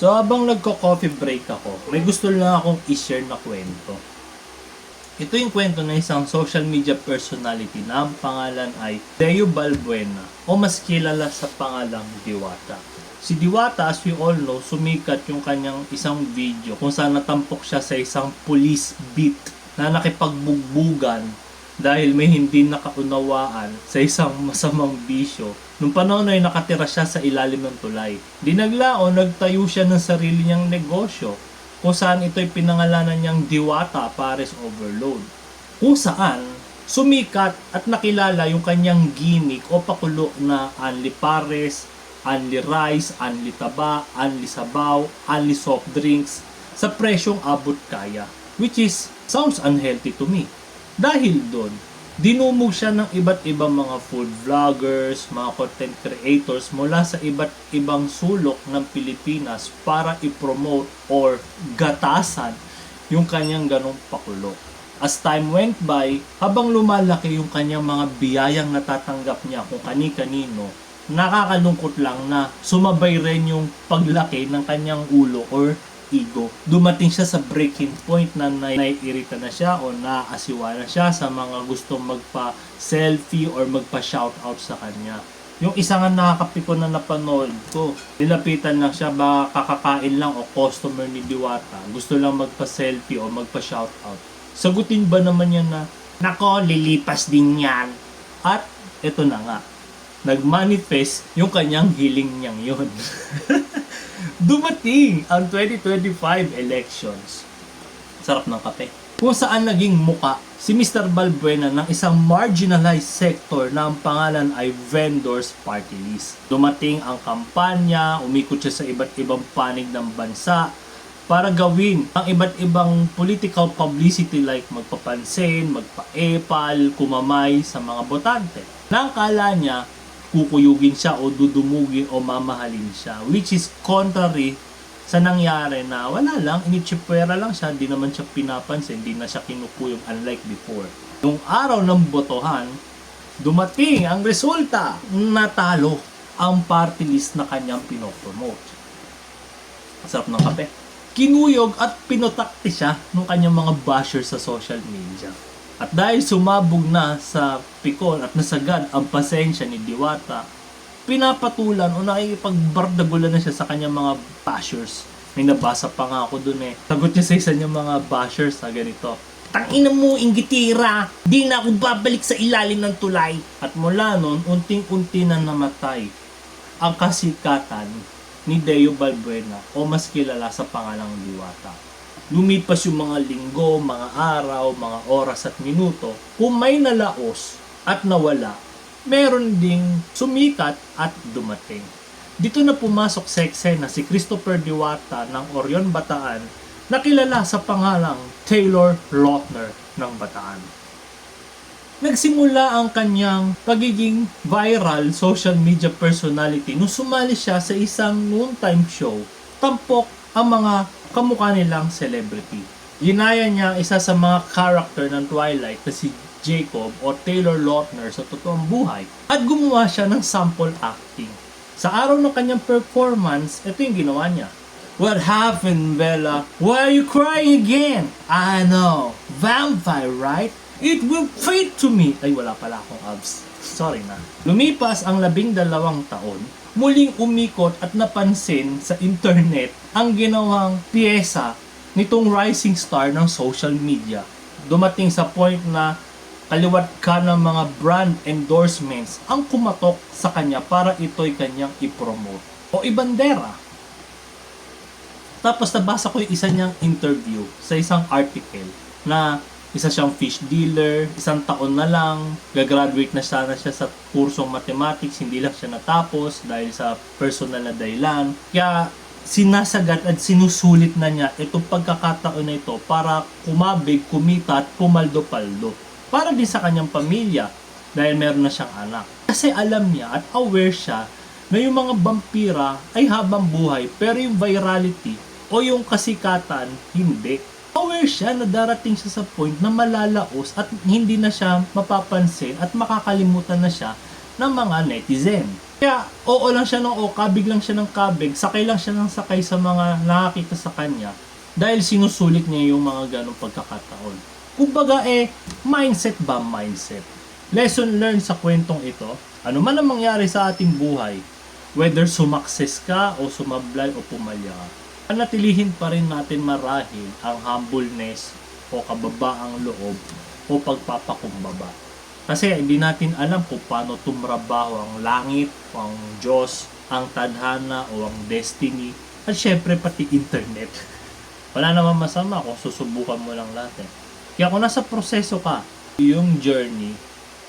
So habang nagko-coffee break ako, may gusto lang akong i-share na kwento. Ito yung kwento ng isang social media personality na ang pangalan ay Deo Balbuena o mas kilala sa pangalang Diwata. Si Diwata, as we all know, sumikat yung kanyang isang video kung saan natampok siya sa isang police beat na nakipagbugbugan dahil may hindi nakaunawaan sa isang masamang bisyo. Nung panahon ay nakatira siya sa ilalim ng tulay. Di naglaon, nagtayo siya ng sarili niyang negosyo kung saan ito'y pinangalanan niyang Diwata Pares Overload. Kung saan, sumikat at nakilala yung kanyang gimmick o pakulo na Anli Pares, Anli Rice, Anli Taba, Anli Sabaw, Anli Soft Drinks sa presyong abot kaya. Which is, sounds unhealthy to me. Dahil doon, dinumog siya ng iba't ibang mga food vloggers, mga content creators mula sa iba't ibang sulok ng Pilipinas para i-promote or gatasan yung kanyang ganong pakulo. As time went by, habang lumalaki yung kanyang mga biyayang natatanggap niya kung kani-kanino, nakakalungkot lang na sumabay rin yung paglaki ng kanyang ulo or ego. Dumating siya sa breaking point na nai- naiirita na siya o naasiwa na siya sa mga gustong magpa-selfie or magpa-shoutout sa kanya. Yung isa nga nakakapiko na napanood ko, nilapitan lang siya ba kakakain lang o customer ni Diwata, gusto lang magpa-selfie o magpa-shoutout. Sagutin ba naman niya na, Nako, lilipas din yan. At ito na nga, nag-manifest yung kanyang hiling niyang yun. Dumating ang 2025 elections. Sarap ng kape. Kung saan naging muka si Mr. Balbuena ng isang marginalized sector na ang pangalan ay Vendors Party List. Dumating ang kampanya, umikot siya sa iba't ibang panig ng bansa para gawin ang iba't ibang political publicity like magpapansin, magpa-epal, kumamay sa mga botante. Nang kala niya, kukuyugin siya o dudumugin o mamahalin siya which is contrary sa nangyari na wala lang, initsipwera lang siya, di naman siya pinapansin, di na siya kinukuyog unlike before. Nung araw ng botohan, dumating ang resulta, natalo ang party list na kanyang pinopromote. Sarap ng kape. Kinuyog at pinotakti siya ng kanyang mga bashers sa social media. At dahil sumabog na sa pikon at nasagad ang pasensya ni Diwata, pinapatulan o nakikipagbardagulan na siya sa kanyang mga bashers. May nabasa pa nga ako dun eh. Sagot niya sa isa niyang mga bashers na ganito. Tangina mo, inggitira! Di na ako babalik sa ilalim ng tulay! At mula nun, unting-unti na namatay ang kasikatan ni Deo Balbuena o mas kilala sa pangalang Diwata. Lumipas yung mga linggo, mga araw, mga oras at minuto, kung may nalaos at nawala, meron ding sumikat at dumating. Dito na pumasok sa eksena si Christopher Diwata ng Orion Bataan na kilala sa pangalang Taylor Lautner ng Bataan. Nagsimula ang kanyang pagiging viral social media personality nung sumali siya sa isang noontime show. Tampok ang mga kamukha nilang celebrity. Ginaya niya isa sa mga character ng Twilight na si Jacob o Taylor Lautner sa totoong buhay at gumawa siya ng sample acting. Sa araw ng kanyang performance, ito yung ginawa niya. What happened, Bella? Why are you crying again? I know. Vampire, right? It will fade to me. Ay, wala pala akong abs. Sorry na. Lumipas ang labing dalawang taon, muling umikot at napansin sa internet ang ginawang piyesa nitong rising star ng social media. Dumating sa point na kaliwat ka ng mga brand endorsements ang kumatok sa kanya para ito'y kanyang ipromote o ibandera. Tapos nabasa ko yung isa niyang interview sa isang article na isa siyang fish dealer, isang taon na lang, gagraduate na sana siya sa kursong mathematics, hindi lang siya natapos dahil sa personal na dahilan. Kaya sinasagat at sinusulit na niya itong pagkakataon na ito para kumabig, kumita at pumaldo-paldo. Para din sa kanyang pamilya dahil meron na siyang anak. Kasi alam niya at aware siya na yung mga vampira ay habang buhay pero yung virality o yung kasikatan, hindi. Aware siya na darating siya sa point na malalaos at hindi na siya mapapansin at makakalimutan na siya ng mga netizen. Kaya, oo lang siya ng o, kabig lang siya ng kabig, sakay lang siya ng sakay sa mga nakakita sa kanya dahil sinusulit niya yung mga ganong pagkakataon. Kumbaga eh, mindset ba mindset? Lesson learned sa kwentong ito, ano man ang mangyari sa ating buhay, whether sumakses ka o sumablay o pumalya ka, panatilihin pa rin natin marahil ang humbleness o kababaang loob o pagpapakumbaba. Kasi hindi natin alam kung paano tumrabaho ang langit, ang Diyos, ang tadhana o ang destiny, at syempre pati internet. Wala naman masama kung susubukan mo lang lahat eh. Kaya kung nasa proseso ka, yung journey,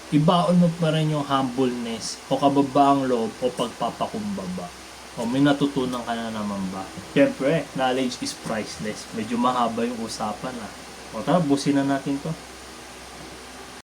ibaon mo pa rin yung humbleness o kababaang loob o pagpapakumbaba. O may natutunan ka na naman ba? Siyempre, knowledge is priceless. Medyo mahaba yung usapan ah. O tara, busin na natin to.